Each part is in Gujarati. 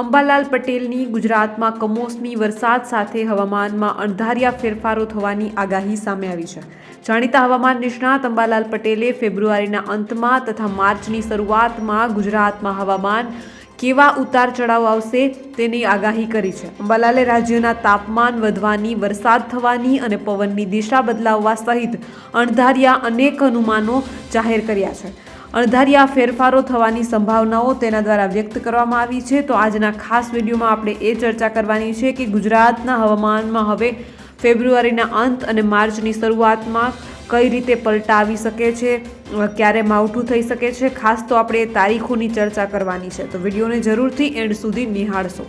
અંબાલાલ પટેલની ગુજરાતમાં કમોસમી વરસાદ સાથે હવામાનમાં અણધાર્યા ફેરફારો થવાની આગાહી સામે આવી છે. જાણીતા હવામાન નિષ્ણાત અંબાલાલ પટેલે ફેબ્રુઆરીના અંતમાં તથા માર્ચની શરૂઆતમાં ગુજરાતમાં હવામાન કેવા ઉતાર ચઢાવ આવશે તેની આગાહી કરી છે. અંબાલાલે રાજ્યના તાપમાન વધવાની, વરસાદ થવાની અને પવનની દિશા બદલાવવા સહિત અણધાર્યા અનેક અનુમાનો જાહેર કર્યા છે. અણધાર્યા ફેરફારો થવાની સંભાવનાઓ તેના દ્વારા વ્યક્ત કરવામાં આવી છે. તો આજના ખાસ વિડીયોમાં આપણે એ ચર્ચા કરવાની છે કે ગુજરાતના હવામાનમાં હવે ફેબ્રુઆરીના અંત અને માર્ચની શરૂઆતમાં કઈ રીતે પલટા આવી શકે છે, ક્યારે માવઠું થઈ શકે છે. ખાસ તો આપણે તારીખોની ચર્ચા કરવાની છે. તો વિડીયોને જરૂરથી એન્ડ સુધી નિહાળશો.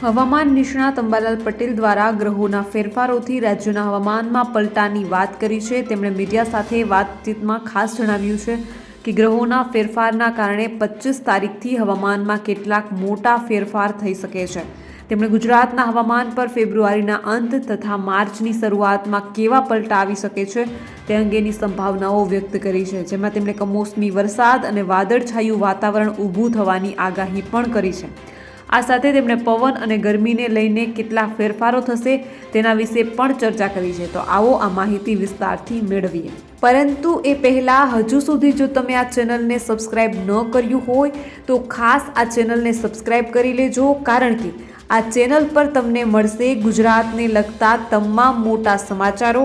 હવામાન નિષ્ણાત અંબાલાલ પટેલ દ્વારા ગ્રહોના ફેરફારોથી રાજ્યના હવામાનમાં પલટાની વાત કરી છે. તેમણે મીડિયા સાથે વાતચીતમાં ખાસ જણાવ્યું છે કે ગ્રહોના ફેરફારના કારણે પચીસ તારીખથી હવામાનમાં કેટલાક મોટા ફેરફાર થઈ શકે છે. તેમણે ગુજરાતના હવામાન પર ફેબ્રુઆરીના અંત તથા માર્ચની શરૂઆતમાં કેવા પલટા આવી શકે છે તે અંગેની સંભાવનાઓ વ્યક્ત કરી છે. જેમાં તેમણે કમોસમી વરસાદ અને વાદળછાયું વાતાવરણ ઊભું થવાની આગાહી પણ કરી છે. આ સાથે તેમણે પવન અને ગરમીને લઈને કેટલા ફેરફારો થશે તેના વિશે પણ ચર્ચા કરી છે. તો આવો આ માહિતી વિસ્તારથી મેળવીએ. પરંતુ એ પહેલાં હજુ સુધી જો તમે આ ચેનલને સબસ્ક્રાઇબ ન કર્યું હોય, તો ખાસ આ ચેનલને સબસ્ક્રાઇબ કરી લેજો, કારણ કે આ ચેનલ પર તમને મળશે ગુજરાતને લગતા તમામ મોટા સમાચારો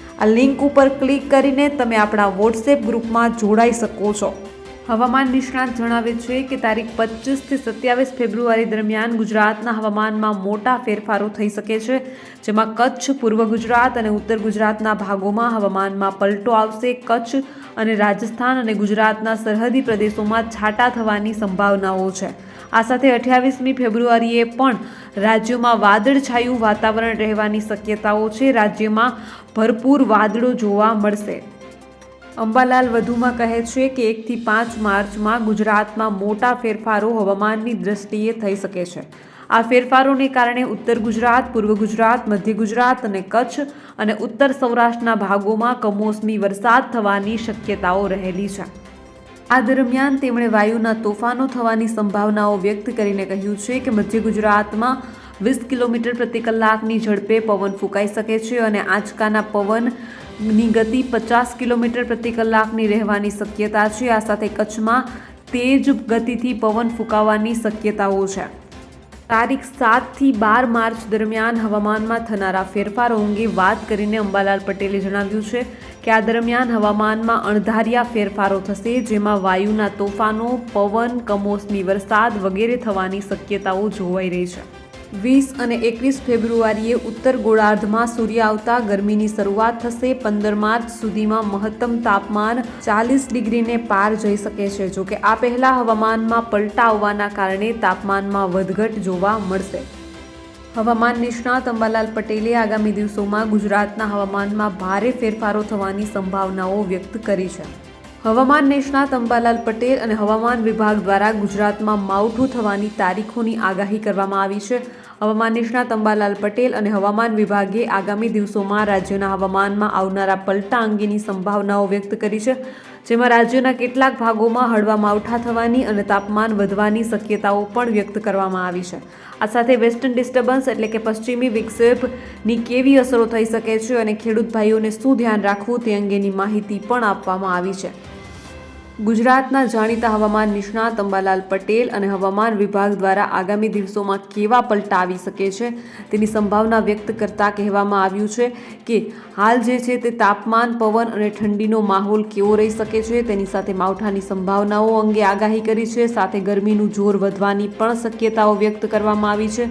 આ લિંક ઉપર ક્લિક કરીને તમે આપણા વોટ્સએપ ગ્રુપમાં જોડાઈ શકો છો. હવામાન નિષ્ણાત જણાવે છે કે તારીખ પચીસથી સત્યાવીસ ફેબ્રુઆરી દરમિયાન ગુજરાતના હવામાનમાં મોટા ફેરફારો થઈ શકે છે, જેમાં કચ્છ, પૂર્વ ગુજરાત અને ઉત્તર ગુજરાતના ભાગોમાં હવામાનમાં પલટો આવશે. કચ્છ અને રાજસ્થાન અને ગુજરાતના સરહદી પ્રદેશોમાં છાંટા થવાની સંભાવનાઓ છે. આ સાથે અઠ્યાવીસમી ફેબ્રુઆરીએ પણ રાજ્યમાં વાદળછાયું વાતાવરણ રહેવાની શક્યતાઓ છે. રાજ્યમાં ભરપૂર વાદળો જોવા મળશે. અંબાલાલ વધુમાં કહે છે કે એકથી પાંચ માર્ચમાં ગુજરાતમાં મોટા ફેરફારો હવામાનની દ્રષ્ટિએ થઈ શકે છે. આ ફેરફારોને કારણે ઉત્તર ગુજરાત, પૂર્વ ગુજરાત, મધ્ય ગુજરાત અને કચ્છ અને ઉત્તર સૌરાષ્ટ્રના ભાગોમાં કમોસમી વરસાદ થવાની શક્યતાઓ રહેલી છે. આ દરમિયાન તેમણે વાયુના તોફાનો થવાની સંભાવનાઓ વ્યક્ત કરીને કહ્યું છે કે મધ્ય ગુજરાતમાં વીસ કિલોમીટર પ્રતિ કલાકની ઝડપે પવન ફૂંકાઈ શકે છે અને આંચકાના પવનની ગતિ પચાસ કિલોમીટર પ્રતિ કલાકની રહેવાની શક્યતા છે. આ સાથે કચ્છમાં તેજ ગતિથી પવન ફૂંકાવાની શક્યતાઓ છે. તારીખ સાતથી બાર માર્ચ દરમિયાન હવામાનમાં થનારા ફેરફારો અંગે વાત કરીને અંબાલાલ પટેલે જણાવ્યું છે કે આ દરમિયાન હવામાનમાં અણધાર્યા ફેરફારો થશે, જેમાં વાયુના તોફાનો, પવન, કમોસમી વરસાદ વગેરે થવાની શક્યતાઓ જોવાઈ રહી છે. વીસ અને એકવીસ ફેબ્રુઆરીએ ઉત્તર ગોળાર્ધમાં સૂર્ય આવતા ગરમીની શરૂઆત થશે. પંદર માર્ચ સુધીમાં મહત્તમ તાપમાન ચાલીસ ડિગ્રીને પાર જઈ શકે છે. જોકે આ પહેલા હવામાનમાં પલટા આવવાના કારણે તાપમાનમાં વધઘટ જોવા મળશે. હવામાન નિષ્ણાત અંબાલાલ પટેલે આગામી દિવસોમાં ગુજરાતના હવામાનમાં ભારે ફેરફારો થવાની સંભાવનાઓ વ્યક્ત કરી છે. હવામાન નિષ્ણાત અંબાલાલ પટેલ અને હવામાન વિભાગ દ્વારા ગુજરાતમાં માવઠું થવાની તારીખોની આગાહી કરવામાં આવી છે. હવામાન નિષ્ણાત અંબાલાલ પટેલ અને હવામાન વિભાગે આગામી દિવસોમાં રાજ્યના હવામાનમાં આવનારા પલટા અંગેની સંભાવનાઓ વ્યક્ત કરી છે. જેમાં રાજ્યના કેટલાક ભાગોમાં હળવા માવઠા થવાની અને તાપમાન વધવાની શક્યતાઓ પણ વ્યક્ત કરવામાં આવી છે. આ સાથે વેસ્ટર્ન ડિસ્ટર્બન્સ એટલે કે પશ્ચિમી વિક્ષેપની કેવી અસરો થઈ શકે છે અને ખેડૂત ભાઈઓને શું ધ્યાન રાખવું તે અંગેની માહિતી પણ આપવામાં આવી છે. ગુજરાતના જાણીતા હવામાન નિષ્ણાત અંબાલાલ પટેલ અને હવામાન વિભાગ દ્વારા આગામી દિવસોમાં કેવા પલટા આવી શકે છે તેની સંભાવના વ્યક્ત કરતા કહેવામાં આવ્યું છે કે હાલ જે છે તે તાપમાન, પવન અને ઠંડીનો માહોલ કેવો રહી શકે છે તેની સાથે માવઠાની સંભાવનાઓ અંગે આગાહી કરી છે. સાથે ગરમીનું જોર વધવાની પણ શક્યતાઓ વ્યક્ત કરવામાં આવી છે.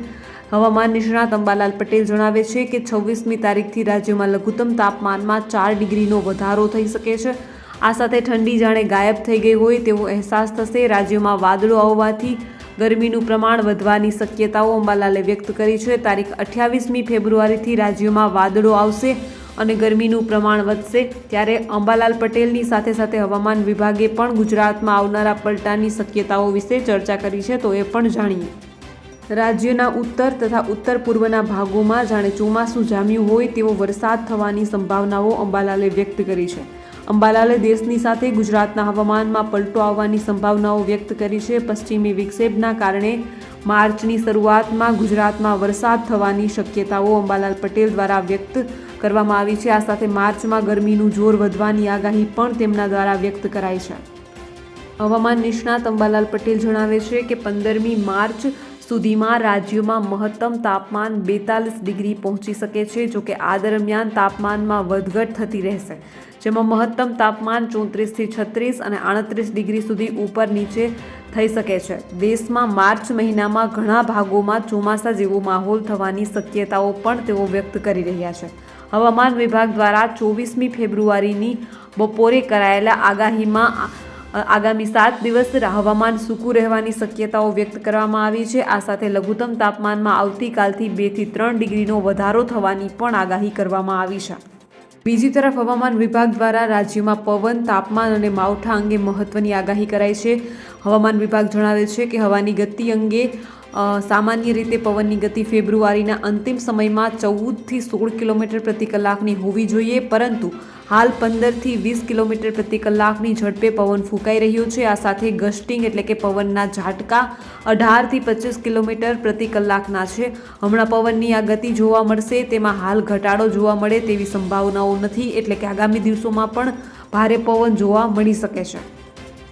હવામાન નિષ્ણાત અંબાલાલ પટેલ જણાવે છે કે છવ્વીસમી તારીખથી રાજ્યમાં લઘુત્તમ તાપમાનમાં ચાર ડિગ્રીનો વધારો થઈ શકે છે. આ સાથે ઠંડી જાણે ગાયબ થઈ ગઈ હોય તેવો અહેસાસ થશે. રાજ્યમાં વાદળો આવવાથી ગરમીનું પ્રમાણ વધવાની શક્યતાઓ અંબાલાલે વ્યક્ત કરી છે. તારીખ અઠ્યાવીસમી ફેબ્રુઆરીથી રાજ્યમાં વાદળો આવશે અને ગરમીનું પ્રમાણ વધશે. ત્યારે અંબાલાલ પટેલની સાથે સાથે હવામાન વિભાગે પણ ગુજરાતમાં આવનારા પલટાની શક્યતાઓ વિશે ચર્ચા કરી છે. તો એ પણ જાણીએ. રાજ્યના ઉત્તર તથા ઉત્તર પૂર્વના ભાગોમાં જાણે ચોમાસું જામ્યું હોય તેવો વરસાદ થવાની સંભાવનાઓ અંબાલાલે વ્યક્ત કરી છે. અંબાલાલે દેશની સાથે ગુજરાતના હવામાનમાં પલટો આવવાની સંભાવનાઓ વ્યક્ત કરી છે. પશ્ચિમી વિક્ષેપના કારણે માર્ચની શરૂઆતમાં ગુજરાતમાં વરસાદ થવાની શક્યતાઓ અંબાલાલ પટેલ દ્વારા વ્યક્ત કરવામાં આવી છે. આ સાથે માર્ચમાં ગરમીનું જોર વધવાની આગાહી પણ તેમના દ્વારા વ્યક્ત કરાઈ છે. હવામાન નિષ્ણાત અંબાલાલ પટેલ જણાવે છે કે પંદરમી માર્ચ સુધીમાં રાજ્યમાં મહત્તમ તાપમાન બેતાલીસ ડિગ્રી પહોંચી શકે છે, જોકે આ દરમિયાન તાપમાનમાં વધઘટ થતી રહેશે. જેમાં મહત્તમ તાપમાન ચોત્રીસથી છત્રીસ અને આડત્રીસ ડિગ્રી સુધી ઉપર નીચે થઈ શકે છે. દેશમાં માર્ચ મહિનામાં ઘણા ભાગોમાં ચોમાસા જેવો માહોલ થવાની શક્યતાઓ પણ તેઓ વ્યક્ત કરી રહ્યા છે. હવામાન વિભાગ દ્વારા ચોવીસમી ફેબ્રુઆરીની બપોરે કરાયેલા આગાહીમાં આગામી સાત દિવસ હવામાન સૂકું રહેવાની શક્યતાઓ વ્યક્ત કરવામાં આવી છે. આ સાથે લઘુત્તમ તાપમાનમાં આવતીકાલથી બેથી ત્રણ ડિગ્રીનો વધારો થવાની પણ આગાહી કરવામાં આવી છે. બીજી તરફ હવામાન વિભાગ દ્વારા રાજ્યમાં પવન, તાપમાન અને માવઠા અંગે મહત્વની આગાહી કરાઈ છે. હવામાન વિભાગ જણાવે છે કે હવાની ગતિ અંગે સામાન્ય રીતે પવનની ગતિ ફેબ્રુઆરીના અંતિમ સમયમાં ચૌદથી સોળ કિલોમીટર પ્રતિ કલાકની હોવી જોઈએ, પરંતુ હાલ પંદરથી વીસ કિલોમીટર પ્રતિ કલાકની ઝડપે પવન ફૂંકાઈ રહ્યો છે. આ સાથે ગસ્ટિંગ એટલે કે પવનના ઝાટકા અઢારથી પચીસ કિલોમીટર પ્રતિ કલાકના છે. હમણાં પવનની આ ગતિ જોવા મળશે, તેમાં હાલ ઘટાડો જોવા મળે તેવી સંભાવનાઓ નથી, એટલે કે આગામી દિવસોમાં પણ ભારે પવન જોવા મળી શકે છે.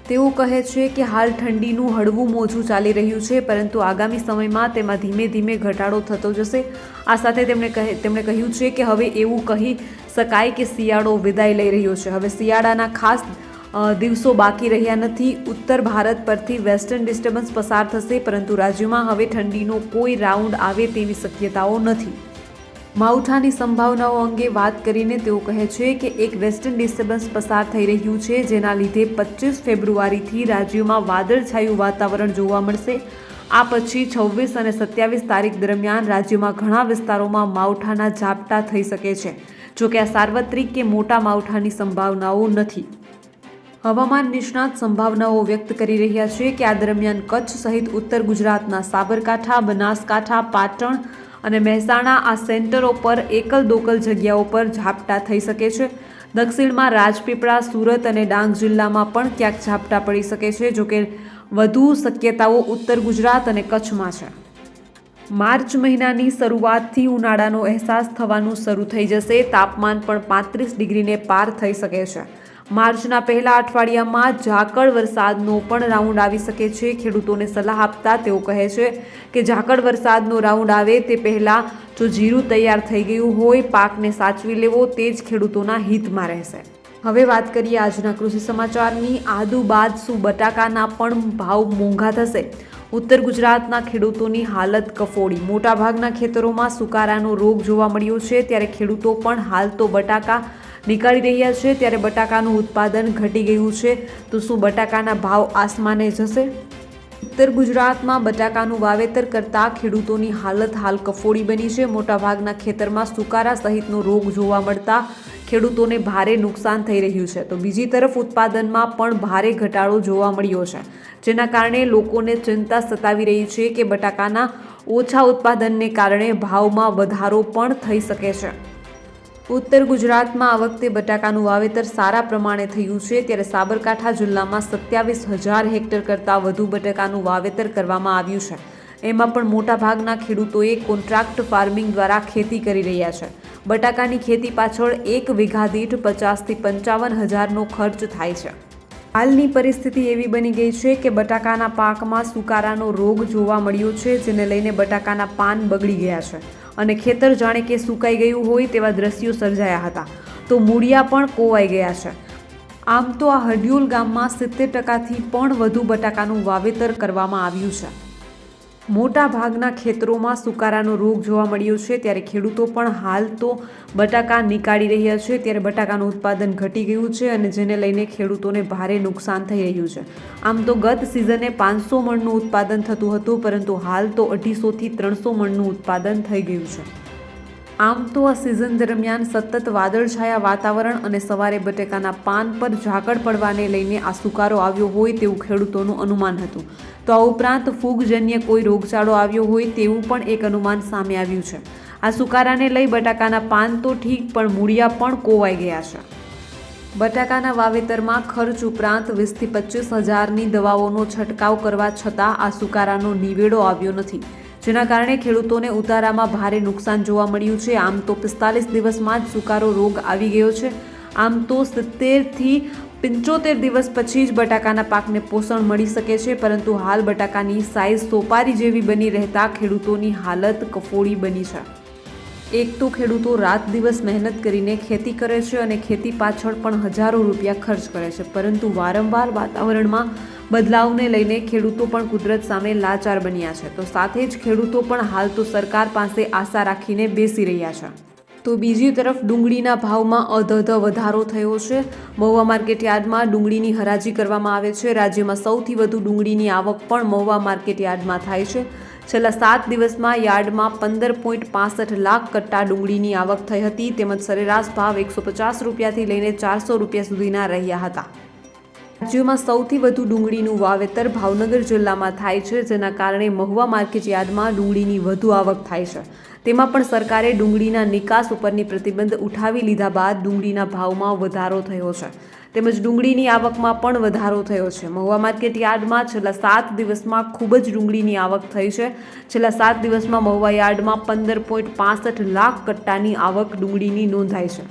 તેઓ કહે છે કે હાલ ઠંડીનું હળવું મોજું ચાલી રહ્યું છે, પરંતુ આગામી સમયમાં તેમાં ધીમે ધીમે ઘટાડો થતો જશે. આ સાથે તેમણે કહે, તેમણે કહ્યું છે કે હવે એવું કહી શકાય કે શિયાળો વિદાય લઈ રહ્યો છે. હવે શિયાળાના ખાસ દિવસો બાકી રહ્યા નથી. ઉત્તર ભારત પરથી વેસ્ટર્ન ડિસ્ટર્બન્સ પસાર થશે, પરંતુ રાજ્યમાં હવે ઠંડીનો કોઈ રાઉન્ડ આવે તેવી શક્યતાઓ નથી. માવઠાની સંભાવનાઓ અંગે વાત કરીને તેઓ કહે છે કે એક વેસ્ટર્ન ડિસ્ટર્બન્સ પસાર થઈ રહ્યું છે, જેના લીધે પચીસ ફેબ્રુઆરીથી રાજ્યમાં વાદળછાયું વાતાવરણ જોવા મળશે. આ પછી છવ્વીસ અને સત્યાવીસ તારીખ દરમિયાન રાજ્યમાં ઘણા વિસ્તારોમાં માવઠાના ઝાપટા થઈ શકે છે જોકે આ સાર્વત્રિક કે મોટા માવઠાની સંભાવનાઓ નથી. હવામાન નિષ્ણાત સંભાવનાઓ વ્યક્ત કરી રહ્યા છે કે આ દરમિયાન કચ્છ સહિત ઉત્તર ગુજરાતના સાબરકાંઠા, બનાસકાંઠા, પાટણ અને મહેસાણા આ સેન્ટરો પર એકલ દોકલ જગ્યાઓ પર ઝાપટા થઈ શકે છે. દક્ષિણમાં રાજપીપળા, સુરત અને ડાંગ જિલ્લામાં પણ ક્યાંક ઝાપટા પડી શકે છે જોકે વધુ શક્યતાઓ ઉત્તર ગુજરાત અને કચ્છમાં છે. માર્ચ મહિનાની શરૂઆતથી ઉનાળાનો અહેસાસ થવાનું શરૂ થઈ જશે. તાપમાન પણ પાંત્રીસ ડિગ્રીને પાર થઈ શકે છે. માર્ચના પહેલા અઠવાડિયામાં ઝાકળ વરસાદનો પણ રાઉન્ડ આવી શકે છે. ખેડૂતોને સલાહ આપતા તેઓ કહે છે કે ઝાકળ વરસાદનો રાઉન્ડ આવે તે પહેલાં જો જીરું તૈયાર થઈ ગયું હોય, પાકને સાચવી લેવો તે જ ખેડૂતોના હિતમાં રહેશે. હવે વાત કરીએ આજના કૃષિ સમાચારની. આદુ બાદ શું બટાકાના પણ ભાવ મોંઘા થશે. ઉત્તર ગુજરાતના ખેડૂતોની હાલત કફોડી. મોટાભાગના ખેતરોમાં સુકારાનો રોગ જોવા મળ્યો છે. ત્યારે ખેડૂતો પણ હાલ તો બટાકા નીકાળી રહ્યા છે, ત્યારે બટાકાનું ઉત્પાદન ઘટી ગયું છે. તો શું બટાકાના ભાવ આસમાને જશે? ઉત્તર ગુજરાતમાં બટાકાનું વાવેતર કરતા ખેડૂતોની હાલત હાલ કફોડી બની છે. મોટાભાગના ખેતરમાં સુકારા સહિતનો રોગ જોવા મળતા ખેડૂતોને ભારે નુકસાન થઈ રહ્યું છે. તો બીજી તરફ ઉત્પાદનમાં પણ ભારે ઘટાડો જોવા મળ્યો છે. જેના કારણે લોકોને ચિંતા સતાવી રહી છે કે બટાકાના ઓછા ઉત્પાદનને કારણે ભાવમાં વધારો પણ થઈ શકે છે. ઉત્તર ગુજરાતમાં આ વખતે બટાકાનું વાવેતર સારા પ્રમાણે થયું છે. ત્યારે સાબરકાંઠા જિલ્લામાં સત્યાવીસ હજાર હેક્ટર કરતાં વધુ બટાકાનું વાવેતર કરવામાં આવ્યું છે. એમાં પણ મોટાભાગના ખેડૂતોએ કોન્ટ્રાક્ટ ફાર્મિંગ દ્વારા ખેતી કરી રહ્યા છે. બટાકાની ખેતી પાછળ એક વીઘા દીઠ પચાસથી પંચાવન હજારનો ખર્ચ થાય છે. હાલની પરિસ્થિતિ એવી બની ગઈ છે કે બટાકાના પાકમાં સુકારાનો રોગ જોવા મળ્યો છે, જેને લઈને બટાકાના પાન બગડી ગયા છે. અને ખેતર જાણે કે સુકાઈ ગયું હોય તેવા દ્રશ્યો સર્જાયા હતા. તો મૂળિયા પણ કોવાઈ ગયા છે. આમ તો આ હડિયોલ ગામમાં સિત્તેર ટકાથી પણ વધુ બટાકાનું વાવેતર કરવામાં આવ્યું છે. મોટા ભાગના ખેતરોમાં સુકારાનો રોગ જોવા મળ્યો છે. ત્યારે ખેડૂતો પણ હાલ તો બટાકા નીકાળી રહ્યા છે. ત્યારે બટાકાનું ઉત્પાદન ઘટી ગયું છે અને જેને લઈને ખેડૂતોને ભારે નુકસાન થઈ રહ્યું છે. આમ તો ગત સિઝને પાંચસો મણનું ઉત્પાદન થતું હતું, પરંતુ હાલ તો અઢીસોથી ત્રણસો મણનું ઉત્પાદન થઈ ગયું છે. આમ તો આ સિઝન દરમિયાન સતત વાદળછાયા વાતાવરણ અને સવારે બટેકાના પાન પર ઝાકળ પડવાને લઈને આ સુકારો આવ્યો હોય તેવું ખેડૂતોનું અનુમાન હતું. તો આ ઉપરાંત ફૂગજન્ય કોઈ રોગચાળો આવ્યો હોય તેવું પણ એક અનુમાન સામે આવ્યું છે. આ સુકારાને લઈ બટાકાના પાન તો ઠીક, પણ મૂળિયા પણ કોવાઈ ગયા છે. બટાકાના વાવેતરમાં ખર્ચ ઉપરાંત વીસથી પચીસ હજારની દવાઓનો છંટકાવ કરવા છતાં આ સુકારાનો નિવેડો આવ્યો નથી. જેના કારણે ખેડૂતોને ઉતારામાં ભારે નુકસાન જોવા મળ્યું છે. આમ તો પિસ્તાલીસ દિવસમાં જ સુકારો રોગ આવી ગયો છે. આમ તો સિત્તેરથી પંચોતેર દિવસ પછી જ બટાકાના પાકને પોષણ મળી શકે છે, પરંતુ હાલ બટાકાની સાઇઝ સોપારી જેવી બની રહેતા ખેડૂતોની હાલત કફોડી બની છે. એક તો ખેડૂતો રાત દિવસ મહેનત કરીને ખેતી કરે છે અને ખેતી પાછળ પણ હજારો રૂપિયા ખર્ચ કરે છે. પરંતુ વારંવાર વાતાવરણમાં બદલાવને લઈને ખેડૂતો પણ કુદરત સામે લાચાર બન્યા છે. તો સાથે જ ખેડૂતો પણ હાલ તો સરકાર પાસે આશા રાખીને બેસી રહ્યા છે. તો બીજી તરફ ડુંગળીના ભાવમાં અધધ વધારો થયો છે. મહુવા માર્કેટ યાર્ડમાં ડુંગળીની હરાજી કરવામાં આવે છે. રાજ્યમાં સૌથી વધુ ડુંગળીની આવક પણ મહુવા માર્કેટ યાર્ડમાં થાય છે. છેલ્લા સાત દિવસમાં યાર્ડમાં પંદર પોઈન્ટ પાસઠ લાખ કટ્ટા ડુંગળીની આવક થઈ હતી. તેમજ સરેરાશ ભાવ એકસો પચાસ રૂપિયાથી લઈને ચારસો રૂપિયા સુધીના રહ્યા હતા. રાજ્યમાં સૌથી વધુ ડુંગળીનું વાવેતર ભાવનગર જિલ્લામાં થાય છે. જેના કારણે મહુવા માર્કેટ યાર્ડમાં ડુંગળીની વધુ આવક થાય છે. તેમાં પણ સરકારે ડુંગળીના નિકાસ ઉપરની પ્રતિબંધ ઉઠાવી લીધા બાદ ડુંગળીના ભાવમાં વધારો થયો છે. તેમજ ડુંગળીની આવકમાં પણ વધારો થયો છે. મહુવા માર્કેટ યાર્ડમાં છેલ્લા સાત દિવસમાં ખૂબ જ ડુંગળીની આવક થઈ છે. છેલ્લા સાત દિવસમાં મહુવા યાર્ડમાં પંદર પોઈન્ટ પાસઠ લાખ કટ્ટાની આવક ડુંગળીની નોંધાઈ છે.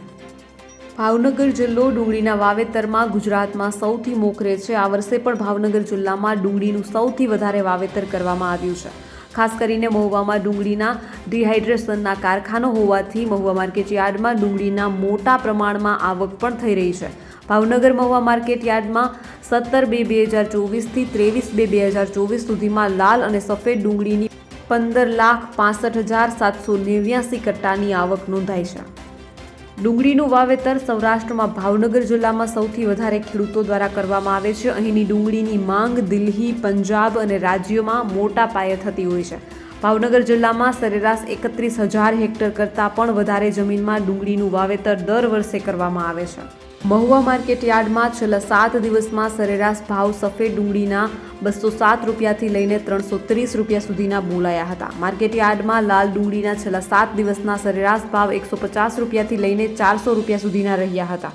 ભાવનગર જિલ્લો ડુંગળીના વાવેતરમાં ગુજરાતમાં સૌથી મોખરે છે. આ વર્ષે પણ ભાવનગર જિલ્લામાં ડુંગળીનું સૌથી વધારે વાવેતર કરવામાં આવ્યું છે. ખાસ કરીને મહુવામાં ડુંગળીના ડિહાઇડ્રેશનના કારખાનો હોવાથી મહુવા માર્કેટ યાર્ડમાં ડુંગળીના મોટા પ્રમાણમાં આવક પણ થઈ રહી છે. ભાવનગર મહુવા માર્કેટ યાર્ડમાં સત્તર બે બે હજાર ચોવીસથી ત્રેવીસ બે બે હજાર ચોવીસ સુધીમાં લાલ અને સફેદ ડુંગળીની પંદર લાખ પાસઠ હજાર સાતસો નેવ્યાસી કટ્ટાની આવક નોંધાઈ છે. ડુંગળીનું વાવેતર સૌરાષ્ટ્રમાં ભાવનગર જિલ્લામાં સૌથી વધારે ખેડૂતો દ્વારા કરવામાં આવે છે. અહીંની ડુંગળીની માંગ દિલ્હી, પંજાબ અને રાજ્યોમાં મોટા પાયે થતી હોય છે. ભાવનગર જિલ્લામાં સરેરાશ એકત્રીસ હજાર હેક્ટર કરતાં પણ વધારે જમીનમાં ડુંગળીનું વાવેતર દર વર્ષે કરવામાં આવે છે. મહુવા માર્કેટ યાર્ડમાં છેલ્લા સાત દિવસમાં સરેરાશ ભાવ સફેદ ડુંગળીના બસો સાત રૂપિયાથી લઈને ત્રણસો ત્રીસ રૂપિયા સુધીના બોલાયા હતા. માર્કેટ યાર્ડમાં લાલ ડુંગળીના છેલ્લા સાત દિવસના સરેરાશ ભાવ એકસો પચાસ રૂપિયાથી લઈને ચારસો રૂપિયા સુધીના રહ્યા હતા.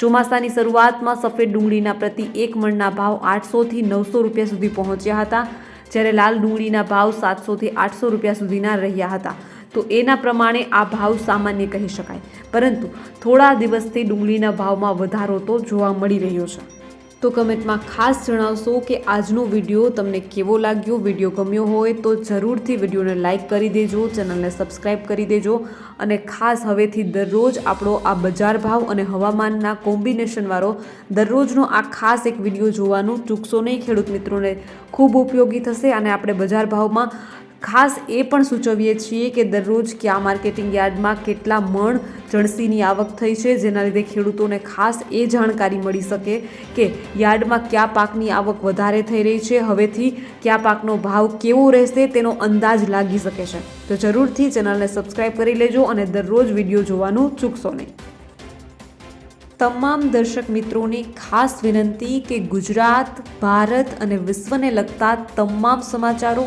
ચોમાસાની શરૂઆતમાં સફેદ ડુંગળીના પ્રતિ એક મણના ભાવ આઠસોથી નવસો રૂપિયા સુધી પહોંચ્યા હતા, જ્યારે લાલ ડુંગળીના ભાવ સાતસોથી આઠસો રૂપિયા સુધીના રહ્યા હતા. તો એના પ્રમાણે આ ભાવ સામાન્ય કહી શકાય. પરંતુ થોડા દિવસથી ડુંગળીના ભાવમાં વધારો તો જોવા મળી રહ્યો છે. તો કમેન્ટમાં ખાસ જણાવશો કે આજનો વીડિયો તમને કેવો લાગ્યો? વીડિયો ગમ્યો હોય તો જરૂરથી વિડીયોને લાઇક કરી દેજો, ચેનલને સબસ્ક્રાઇબ કરી દેજો અને ખાસ હવેથી દરરોજ આપણો આ બજાર ભાવ અને હવામાનના કોમ્બિનેશનવાળો દરરોજનો આ ખાસ એક વીડિયો જોવાનું ચૂકશો નહીં. ખેડૂત મિત્રોને ખૂબ ઉપયોગી થશે અને આપણે બજાર ભાવમાં ખાસ એ પણ સૂચવીએ છીએ કે દરરોજ કયા માર્કેટિંગ યાર્ડમાં કેટલા મણ જણસીની આવક થઈ છે, જેના લીધે ખેડૂતોને ખાસ એ જાણકારી મળી શકે કે યાર્ડમાં કયા પાકની આવક વધારે થઈ રહી છે, હવેથી કયા પાકનો ભાવ કેવો રહેશે તેનો અંદાજ લાગી શકે છે. તો જરૂરથી ચેનલને સબસ્ક્રાઈબ કરી લેજો અને દરરોજ વીડિયો જોવાનું ચૂકશો નહીં. તમામ દર્શક મિત્રોને ખાસ વિનંતી કે ગુજરાત, ભારત અને વિશ્વને લગતા તમામ સમાચારો